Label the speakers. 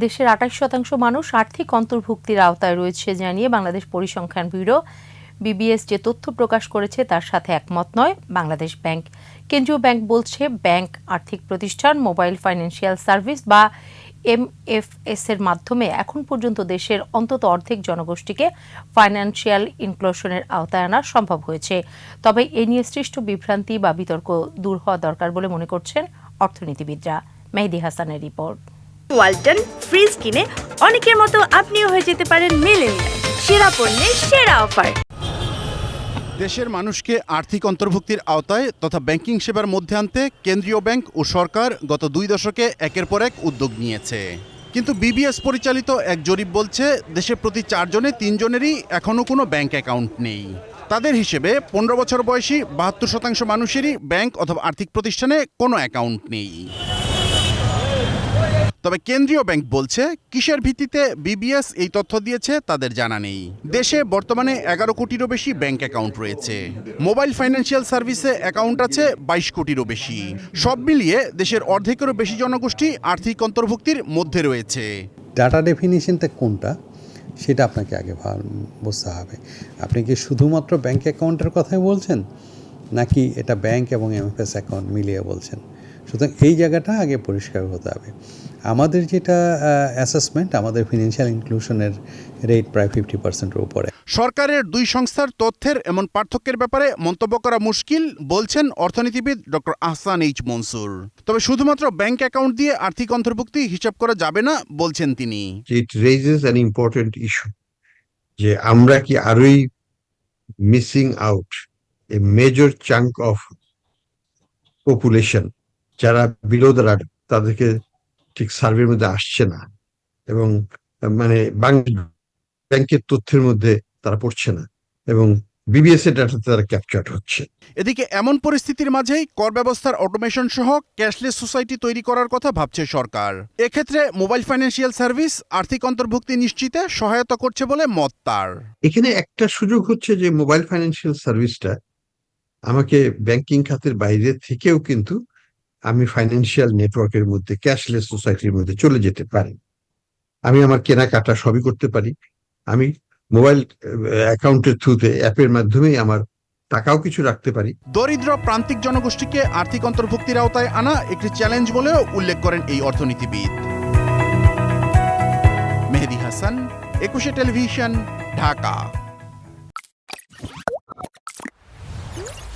Speaker 1: দেশের আঠাশ শতাংশ মানুষ আর্থিক অন্তর্ভুক্তির আওতায় রয়েছে জানিয়ে বাংলাদেশ পরিসংখ্যান ব্যুরো, বিবিএস যে তথ্য প্রকাশ করেছে তার সাথে একমত নয়, বাংলাদেশ ব্যাংক। কেন্দ্রীয় ব্যাংক বলছে ব্যাংক, আর্থিক প্রতিষ্ঠান, মোবাইল ফাইন্যান্সিয়াল সার্ভিস বা এমএফএস এর মাধ্যমে এখন পর্যন্ত দেশের অন্তত অর্ধেক জনগোষ্ঠীকে ফাইন্যান্সিয়াল ইনক্লুশনের আওতায় আনা সম্ভব হয়েছে। তবে এ নিয়ে সৃষ্ট বিভ্রান্তি বা বিতর্ক দূর হওয়া দরকার বলে মনে করছেন অর্থনীতিবিদরা। মেহেদি হাসানের রিপোর্ট।
Speaker 2: ওয়ালটন ফ্রিজ কিনে অনেকের মতো আপনিও হয়ে যেতে পারেন মেলেনিয়া সেরা পণ্যের সেরা অফার।
Speaker 3: দেশের মানুষকে আর্থিক অন্তর্ভুক্তির আওতায় তথা ব্যাংকিং সেবার মধ্যে আনতে কেন্দ্রীয় ব্যাংক ও সরকার গত দুই দশকে একের পর এক উদ্যোগ নিয়েছে। কিন্তু বিবিএস পরিচালিত এক জরিপ বলছে দেশে প্রতি চারজনে তিনজনেরই এখনও কোনো ব্যাংক অ্যাকাউন্ট নেই। তাদের হিসেবে পনেরো বছর বয়সী বাহাত্তর শতাংশ মানুষেরই ব্যাংক অথবা আর্থিক প্রতিষ্ঠানে কোনো অ্যাকাউন্ট নেই। তবে কেন্দ্রীয় ব্যাংক বলছে, কিসের ভিত্তিতে বিবিএস এই তথ্য দিয়েছে তাদের জানা নেই। দেশে বর্তমানে এগারো কোটিরও বেশি ব্যাংক অ্যাকাউন্ট রয়েছে। মোবাইল ফাইন্যান্সিয়াল সার্ভিসে অ্যাকাউন্ট আছে বাইশ কোটিরও বেশি। সব মিলিয়ে দেশের অর্ধেকেরও বেশি জনগোষ্ঠী আর্থিক অন্তর্ভুক্তির মধ্যে রয়েছে।
Speaker 4: ডাটা ডেফিনিশনটা কোনটা, সেটা আপনাকে আগে বুঝতে হবে। আপনি কি শুধুমাত্র ব্যাংক অ্যাকাউন্টের কথাই বলছেন, নাকি এটা ব্যাংক এবং এমএফএস অ্যাকাউন্ট মিলিয়ে বলছেন? সুতরাং এই জায়গাটা আগে পরিষ্কার হতে হবে। আমাদের যেটা অ্যাসেসমেন্ট আমাদের ফিনান্সিয়াল ইনক্লুশনের রেট প্রায় ফিফটি পার্সেন্টের উপরে।
Speaker 3: সরকারের দুই সংস্থার তথ্যের এমন পার্থক্যের ব্যাপারে মন্তব্য করা মুশকিল বলছেন অর্থনীতিবিদ ডক্টর আহসান এইচ মনসুর। তবে শুধুমাত্র ব্যাংক অ্যাকাউন্ট দিয়ে আর্থিক অন্তর্ভুক্তি হিসাব করা যাবে না বলছেন তিনি।
Speaker 5: Issue যে আমরা কি আরোই missing out a major chunk of population যারা বিলো দ্য রাডার তাদেরকে ঠিক সার্ভের মধ্যে আসছে না এবং মানে ব্যাংকের তথ্যের মধ্যে তারা পড়ছে না এবং বিবিএস এর ডাটাতে তারা ক্যাপচার্ড হচ্ছে।
Speaker 3: এদিকে এমন পরিস্থিতির মাঝেই কর ব্যবস্থার অটোমেশন সহ ক্যাশলেস সোসাইটি তৈরি করার কথা ভাবছে সরকার। এক্ষেত্রে মোবাইল ফাইন্যান্সিয়াল সার্ভিস আর্থিক অন্তর্ভুক্তি নিশ্চিতে সহায়তা করছে বলে মত তার।
Speaker 5: এখানে একটা সুযোগ হচ্ছে যে মোবাইল ফাইন্যান্সিয়াল সার্ভিসটা আমাকে ব্যাংকিং খাতের বাইরে থেকেও কিন্তু আমি ফাইন্যান্সিয়াল নেটওয়ার্কের মধ্যে ক্যাশলেস সোসাইটির মধ্যে চলে যেতে পারি। আমি আমার কেনাকাটা সবই করতে পারি। আমি মোবাইল অ্যাকাউন্টের থ্রুতে অ্যাপের মাধ্যমেই আমার টাকাও কিছু রাখতে পারি।
Speaker 3: দরিদ্র প্রান্তিক জনগোষ্ঠীকে আর্থিক অন্তর্ভুক্তির আওতায় আনা একটি চ্যালেঞ্জ বলেও উল্লেখ করেন এই অর্থনীতিবিদ। মেহেদি হাসান, একুশে টেলিভিশন, ঢাকা।